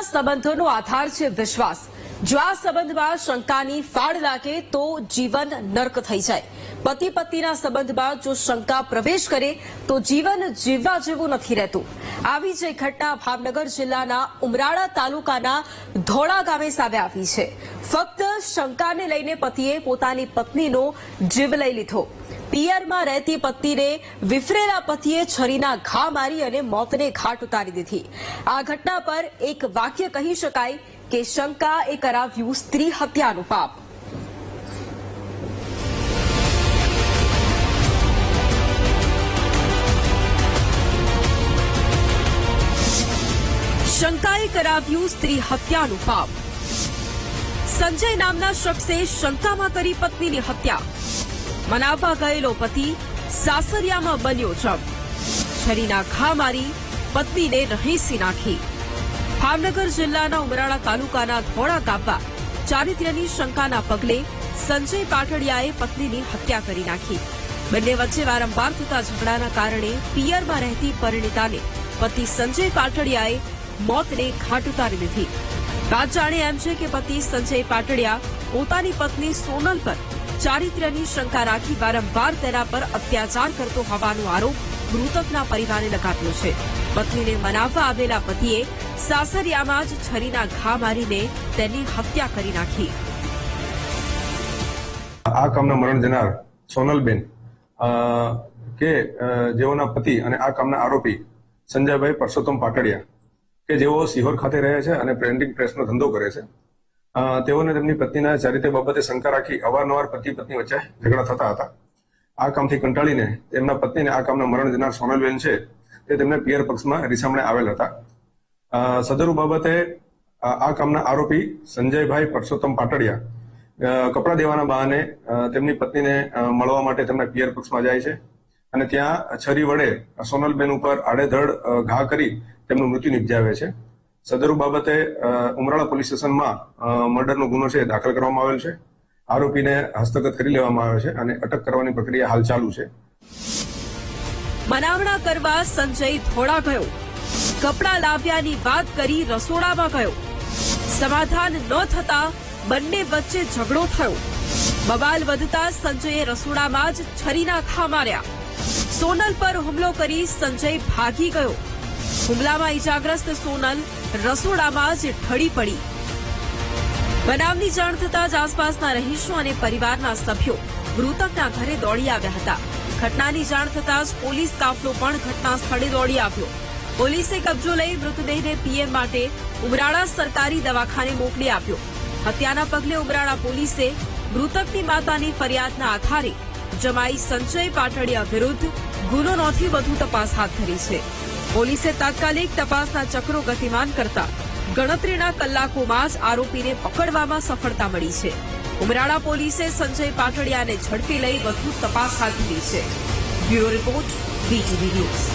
પતિના સંબંધોનો આધાર છે વિશ્વાસ. જો આ સંબંધમાં શંકાની ફાળ લાગે તો જીવન નર્ક થઈ જાય. પતિ પત્નીના સંબંધમાં જો શંકા પ્રવેશ કરે તો જીવન જીવવા જેવું નથી રહેતું. આવી જ ઘટના ભાવનગર જિલ્લાના ઉમરાળા તાલુકાના ધોળા ગામે સામે આવી છે. ફક્ત શંકાને લઈને પતિએ પોતાની પત્નીનો જીવ લઈ લીધો. પિયરમાં રહેતી પત્નીને વિફરેલા પતિએ છરીના ઘા મારી અને મોતને ઘાટ ઉતારી દીધી. આ ઘટના પર એક વાક્ય કહી શકાય કે શંકા એ કરાવ્યું સ્ત્રી હત્યાનું પાપ. શંકાએ કરાવ્યું સ્ત્રી હત્યાનું પાપ. સંજય નામના શખ્સે શંકામાં કરી પત્નીની હત્યા. મનાવવા ગયેલો પતિ સાસરિયામાં બન્યો જમ. છરીના ઘા મારી પત્નીને રહીસી નાખી. ભાવનગર જિલ્લાના ઉમરાળા તાલુકાના ધોળા કાપવા ચારિત્ર્યની શંકાના પગલે સંજય પાટડિયાએ પત્નીની હત્યા કરી નાખી. બંને વચ્ચે વારંવાર થતા ઝઘડાના કારણે પિયરમાં રહેતી પરિણીતાને પતિ સંજય પાટડિયાએ મોતને ઘાટ ઉતારી દીધી. વાત જાણે એમ છે કે પતિ સંજય પાટડિયા પોતાની પત્ની સોનલ પર ચારિત્ર્યની શંકા રાખી વારંવાર તેના પર અત્યાચાર કરતો હોવાનો આરોપ મૃતકના પરિવારે લગાવ્યો છે. પત્નીને મનાવવા આવેલા પતિએ સાસરિયામાં જ છરીના ઘા મારીને તેની હત્યા કરી નાખી. આ કામના મરણ જનાર સોનલબેન કે જેઓના પતિ અને આ કામના આરોપી સંજયભાઈ પરસોત્તમ પાટડિયા, કે જેઓ સિહોર ખાતે રહે છે અને પ્રિન્ટિંગ પ્રેસનો ધંધો કરે છે. તેઓને તેમની પત્નીના ચારિત્ર્ય બાબતે શંકા રાખી અવારનવાર પતિ પત્ની વચ્ચે ઝઘડા થતા હતા. આ કામથી કંટાળીને તેમના પત્નીને આ કામના મરણ જનાર સોનલબેન છે, તે તેમને પિયર પક્ષમાં રીસામણે આવેલ હતા. સદરુ બાબતે આ કામના આરોપી સંજયભાઈ પરસોત્તમ પાટડિયા કપડા દેવાના બહાને તેમની પત્નીને મળવા માટે તેમના પિયર પક્ષમાં જાય છે અને ત્યાં છરી વડે સોનલબેન ઉપર આડેધડ ઘા કરી તેમનું મૃત્યુ નિપજાવે છે. સદરુ બાબતે ઉમરાળા પોલીસ સ્ટેશનમાં મર્ડરનો ગુનો છે દાખલ કરવામાં આવેલ છે. આરોપીને હસ્તગત કરી લેવામાં આવ્યો છે અને અટક કરવાની પ્રક્રિયા હાલ ચાલુ છે. મનાવણા કરવા સંજય થોડા ગયો. કપડાં લાવ્યાની વાત કરી રસોડામાં ગયો. સમાધાન ન થતા બંને વચ્ચે ઝઘડો થયો. બબાલ વધતા સંજયે રસોડામાં જ છરીના ઘા માર્યા. સોનલ પર હુમલો કરી સંજય ભાગી ગયો. હુમલામાં ઈજાગ્રસ્ત સોનલ રસોડામાં જ ઢળી પડી. બનાવની જાણ થતાં જ આસપાસના રહીશો અને પરિવારના સભ્યો મૃતકના ઘરે દોડી આવ્યા હતા. ઘટનાની જાણ થતાં જ પોલીસ કાફલો પણ ઘટના સ્થળે દોડી આવ્યો. પોલીસે કબજો લઈ મૃતદેહને પીએમ માટે ઉમરાળા સરકારી દવાખાને મોકલી આપ્યો. હત્યાના પગલે ઉમરાળા પોલીસે મૃતકની માતાની ફરિયાદના આધારે જમાઈ સંજય પાટડિયા વિરુદ્ધ ગુનો નોંધી વધુ તપાસ હાથ ધરી છે. પોલીસે તાત્કાલિક તપાસના ચક્રો ગતિમાન કરતા ગણતરીના કલાકોમાં જ આરોપીને પકડવામાં સફળતા મળી છે. ઉમરાળા પોલીસે સંજય પાટડિયાને ઝડપી લઈ વધુ તપાસ હાથ ધરી છે. Bureau report BTV news.